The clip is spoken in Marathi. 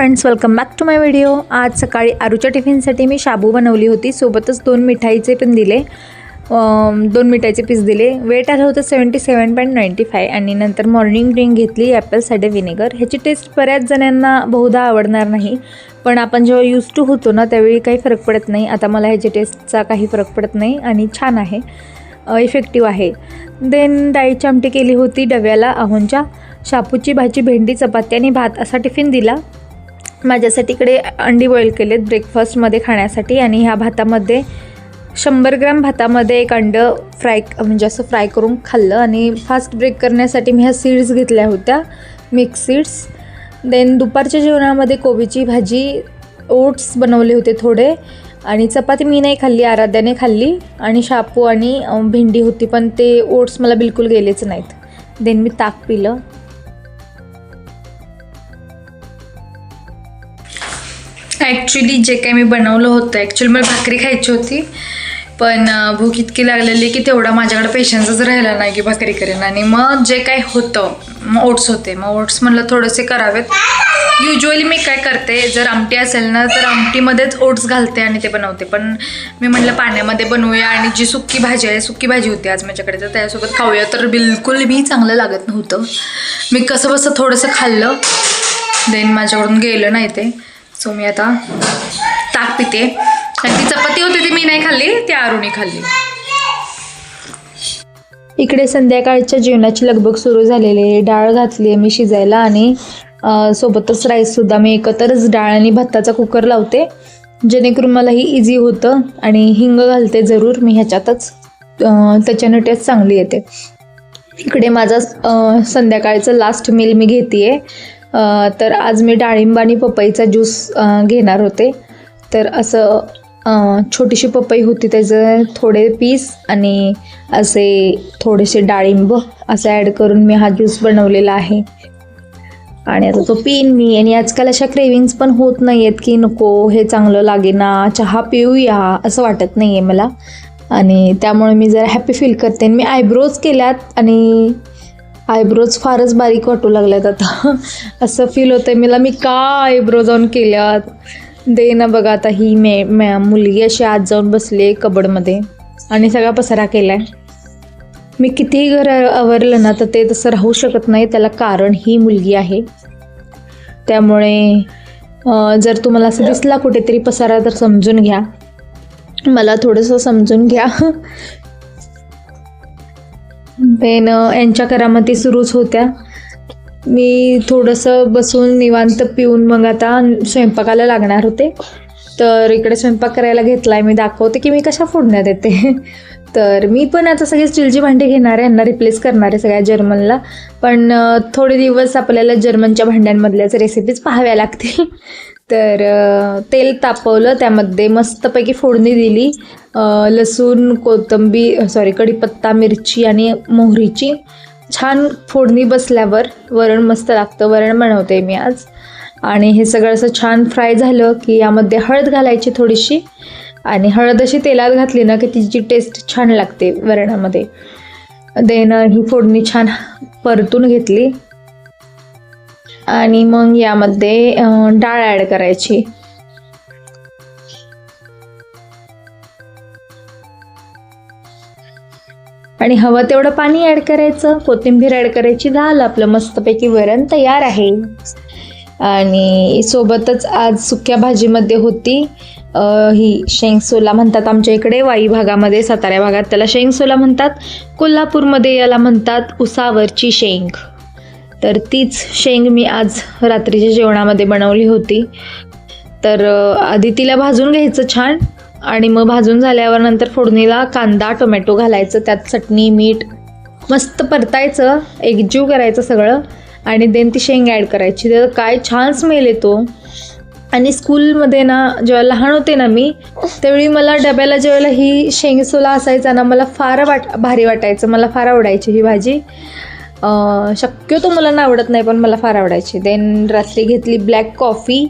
Friends welcome back to my video आज सकाळी आरूच्या टिफिनसाठी मी शाबू बनवली होती. सोबतच दोन मिठाईचे पण दिले. दोन मिठाईचे पीस दिले. वेट आलं होतं seventy seven point ninety five आणि नंतर मॉर्निंग ड्रिंक घेतली ॲपल साडे विनेगर ह्याची टेस्ट बऱ्याच जणांना बहुधा आवडणार नाही. पण आपण जेव्हा यूज टू होतो ना त्यावेळी काही फरक पडत नाही. आता मला ह्याची टेस्टचा काही फरक पडत नाही आणि छान आहे. इफेक्टिव्ह आहे. देन डाळीची आमटी केली होती डव्याला अहोंच्या शापूची भाजी भेंडी चपाती आणि भात असा टिफिन दिला. माझ्यासाठी इकडे अंडी बॉईल केलेत ब्रेकफास्टमध्ये खाण्यासाठी आणि ह्या भातामध्ये शंभर ग्रॅम भातामध्ये एक अंडं फ्राय म्हणजे असं फ्राय करून खाल्लं आणि फास्ट ब्रेक करण्यासाठी मी ह्या सीड्स घेतल्या होत्या मिक्स सीड्स देन दुपारच्या जेवणामध्ये कोबीची भाजी ओट्स बनवले होते थोडे आणि चपाती मी नाही खाल्ली आराध्याने खाल्ली आणि शापू आणि भेंडी होती पण ते ओट्स मला बिलकुल गेलेच नाहीत. देन मी ताक पिलं. ॲक्च्युली जे काही मी बनवलं होतं ॲक्च्युली मला भाकरी खायची होती. पण भूक इतकी लागलेली की तेवढा माझ्याकडे पेशन्सच राहिला नाही की भाकरी करेन. आणि मग जे काही होतं मग ओट्स होते. मग ओट्स म्हणलं थोडेसे करावेत. युजली मी काय करते जर आमटी असेल ना तर आमटीमध्येच ओट्स घालते आणि ते बनवते. पण मी म्हटलं पाण्यामध्ये बनवूया आणि जी सुक्की भाजी आहे सुक्की भाजी होती आज माझ्याकडे तर त्यासोबत खाऊया. तर बिलकुल बी चांगलं लागत नव्हतं. मी कसं बसं थोडंसं खाल्लं. देन माझ्याकडून गेलं नाही ते. सो मी आता. ताक पिते. आणि ती चपाती होती ती मी नाही खाल्ली ती आरुणी खाल्ली. इकडे संध्याकाळच्या जेवणाची लगबग सुरू झालेली आहे. डाळ घातली आहे मी शिजायला आणि सोबतच राईससुद्धा मी एकत्रच डाळ आणि भाताचा कुकर लावते. जेणेकरून मलाही इझी होतं आणि हिंग घालते जरूर. मी ह्याच्यातच अ, त्याच्यानं टेस्ट चांगली येते. इकडे माझा संध्याकाळचं लास्ट मील मी घेते आहे तर आज मी डाळिंब आणि पपईचा ज्यूस घेणार होते. तर असं छोटीशी पपई होती त्याचं थोडे पीस आणि असे थोडेसे डाळिंब असं ॲड करून मी हा ज्यूस बनवलेला आहे. आणि आता तो पीन मी. आणि आजकाल अशा क्रेविंग्स पण होत नाही आहेत की नको हे चांगलं लागेना चहा पिऊया असं वाटत नाही आहे मला. आणि त्यामुळे मी जरा हॅपी फील करते. आणि मी आयब्रोज केल्यात आणि आयब्रोज फारच बारीक वाटू लागल्यात आता. असं फील होतं मला मी का आयब्रो जाऊन केल्यात? दे ना बघा आता ही मे मॅ मुलगी अशी आत जाऊन बसली आहे कबडमध्ये. आणि सगळा पसारा केला आहे मी कितीही घर आवरलं ना तर ते तसं राहू शकत नाही. त्याला कारण ही मुलगी आहे. त्यामुळे जर तुम्हाला असं दिसला कुठेतरी पसारा तर समजून घ्या. मला थोडंसं समजून घ्या. पेन यांच्या करामती सुरूच होत्या. मी थोडंसं बसून निवांत पिऊन मग आता स्वयंपाकाला लागणार होते. तर इकडे स्वयंपाक करायला घेतला आहे मी दाखवते की मी कशा फोडण्यात येते. तर मी पण आता सगळे स्टीलची भांडी घेणार आहे यांना रिप्लेस करणार आहे सगळ्या जर्मनला पण थोडे दिवस आपल्याला जर्मनच्या भांड्यांमधल्याच रेसिपीज पाहाव्या लागतील. तर तेल तापवलं त्यामध्ये मस्तपैकी फोडणी दिली लसूण कोथिंबीर सॉरी कढीपत्ता मिरची आणि मोहरीची. छान फोडणी बसल्यावर वरण मस्त लागतं वरण बनवते मी आज. आणि हे सगळं असं छान फ्राय झालं की यामध्ये हळद घालायची थोडीशी. आणि हळद अशी तेलात घातली ना की तिची टेस्ट छान लागते वरणामध्ये. देन ही फोडणी छान परतून घेतली. आणि मग यामध्ये डाळ ॲड करायची. आणि हवं तेवढं पाणी ॲड करायचं. कोथिंबीर ॲड करायची. झालं आपलं मस्तपैकी वरण तयार आहे. आणि सोबतच आज सुक्या भाजीमध्ये होती ही शेंगसोला म्हणतात आमच्या इकडे वाई भागामध्ये सातारा भागात. त्याला शेंगसोला म्हणतात. कोल्हापूरमध्ये याला म्हणतात उसावरची शेंग. तर तीच शेंग मी आज रात्रीच्या जेवणामध्ये बनवली होती. तर आधी तिला भाजून घ्यायचं छान आणि मग भाजून झाल्यावर नंतर फोडणीला कांदा टोमॅटो घालायचं त्यात चटणी मीठ मस्त परतायचं एकजीव करायचं सगळं आणि देन ती शेंग ॲड करायची. तर काय छान स्मेल येतो. आणि स्कूलमध्ये ना जेव्हा लहान होते ना मी त्यावेळी मला डब्याला ज्यावेळेला ही शेंगसोला असायचा ना मला फार वाट भारी वाटायचं मला फार आवडायची ही भाजी. शक्यतो मुलांना आवडत नाही पण मला फार आवडायची. देन रात्री घेतली ब्लॅक कॉफी